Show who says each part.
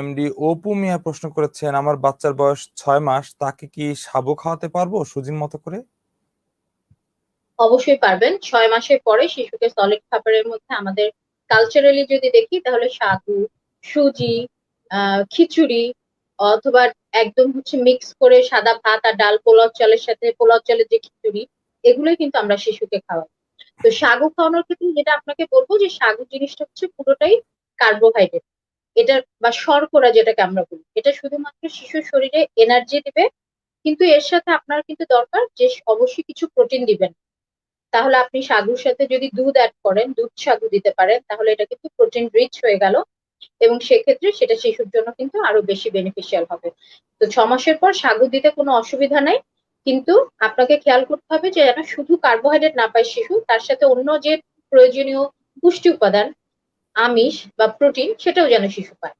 Speaker 1: MD Apu মিয়া প্রশ্ন করেছেন, আমার বাচ্চার বয়স ছয় মাস, তাকে কি সাবু খাওয়াতে পারব সুজির মতো করে?
Speaker 2: অবশ্যই পারবেন। ছয় মাসের পরে শিশুকে সলিড খাবারের মধ্যে আমাদের কালচারালি যদি দেখি, তাহলে সাগু সুজি খিচুড়ি, অথবা একদম হচ্ছে মিক্স করে সাদা ভাত আর ডাল, পোলাও চালের সাথে, পোলাও চালের যে খিচুড়ি, এগুলোই কিন্তু আমরা শিশুকে খাওয়াই। তো সাগু খাওয়ানোর ক্ষেত্রে যেটা আপনাকে বলব যে, সাগু জিনিসটা হচ্ছে পুরোটাই কার্বোহাইড্রেট এটা বা শর্করা যেটাকে আমরা বলি, এটা শুধুমাত্র শিশুর শরীরে এনার্জি দিবে, কিন্তু এর সাথে আপনার কিন্তু দরকার যে অবশ্যই কিছু প্রোটিন দিবেন। তাহলে আপনি সাগুর সাথে যদি দুধ অ্যাড করেন, দুধ সাগু দিতে পারেন, তাহলে এটা কিন্তু প্রোটিন রিচ হয়ে গেল এবং সেক্ষেত্রে সেটা শিশুর জন্য কিন্তু আরও বেশি বেনিফিশিয়াল হবে। তো ছ মাসের পর সাগু দিতে কোনো অসুবিধা নাই, কিন্তু আপনাকে খেয়াল করতে হবে যে যেন শুধু কার্বোহাইড্রেট না পায় শিশু, তার সাথে অন্য যে প্রয়োজনীয় পুষ্টি উপাদান আমিষ বা প্রোটিন সেটাও যেন শিশু পায়।